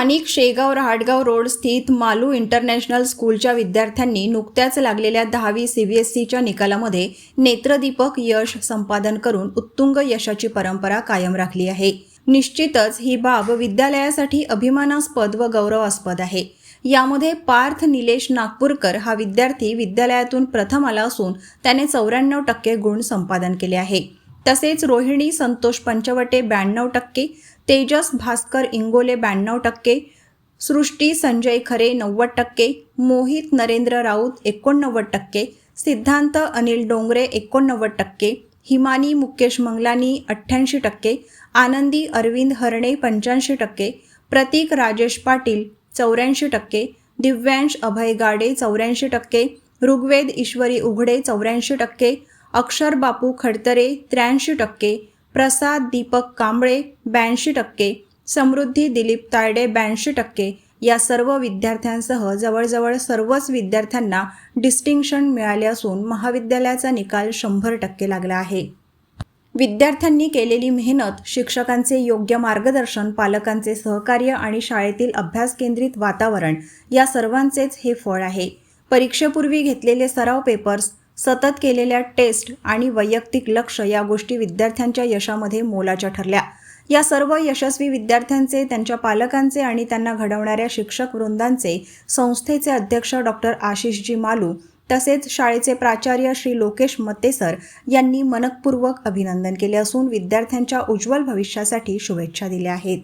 स्थानिक शेगाव रहाटगाव रोड स्थित मालू इंटरनॅशनल स्कूलच्या विद्यार्थ्यांनी नुकत्याच लागलेल्या दहावी सीबीएसईच्या निकालामध्ये नेत्रदीपक यश संपादन करून उत्तुंग यशाची परंपरा कायम राखली आहे. निश्चितच ही बाब विद्यालयासाठी अभिमानास्पद व गौरवास्पद आहे. यामध्ये पार्थ निलेश नागपूरकर हा विद्यार्थी विद्यालयातून प्रथम आला असून त्याने चौऱ्याण्णव टक्के गुण संपादन केले आहे. तसेच रोहिणी संतोष पंचवटे ब्याण्णव टक्के तेजस भास्कर इंगोले ब्याण्णव टक्के सृष्टी संजय खरे नव्वद टक्के मोहित नरेंद्र राऊत एकोणनव्वद टक्के सिद्धांत अनिल डोंगरे एकोणनव्वद टक्के हिमानी मुकेश मंगलानी अठ्ठ्याऐंशी टक्के आनंदी अरविंद हरणे पंच्याऐंशी टक्के प्रतीक राजेश पाटील चौऱ्याऐंशी टक्के दिव्यांश अभय गाडे चौऱ्याऐंशी टक्के ऋग्वेद ईश्वरी उघडे चौऱ्याऐंशी टक्के अक्षर बापू खडतरे त्र्याऐंशी टक्के प्रसाद दीपक कांबळे ब्याऐंशी टक्के समृद्धी दिलीप तायडे ब्याऐंशी टक्के या सर्व विद्यार्थ्यांसह जवळजवळ सर्वच विद्यार्थ्यांना डिस्टिंक्शन मिळाले असून महाविद्यालयाचा निकाल शंभर टक्के लागला आहे. विद्यार्थ्यांनी केलेली मेहनत शिक्षकांचे योग्य मार्गदर्शन पालकांचे सहकार्य आणि शाळेतील अभ्यास केंद्रित वातावरण या सर्वांचेच हे फळ आहे. परीक्षेपूर्वी घेतलेले सराव पेपर्स सतत केलेल्या टेस्ट आणि वैयक्तिक लक्ष या गोष्टी विद्यार्थ्यांच्या यशामध्ये मोलाच्या ठरल्या. या सर्व यशस्वी विद्यार्थ्यांचे त्यांच्या पालकांचे आणि त्यांना घडवणाऱ्या शिक्षक वृंदांचे संस्थेचे अध्यक्ष डॉक्टर आशिषजी मालू तसेच शाळेचे प्राचार्य श्री लोकेश मत्तेसर यांनी मनकपूर्वक अभिनंदन केले असून विद्यार्थ्यांच्या उज्ज्वल भविष्यासाठी शुभेच्छा दिल्या आहेत.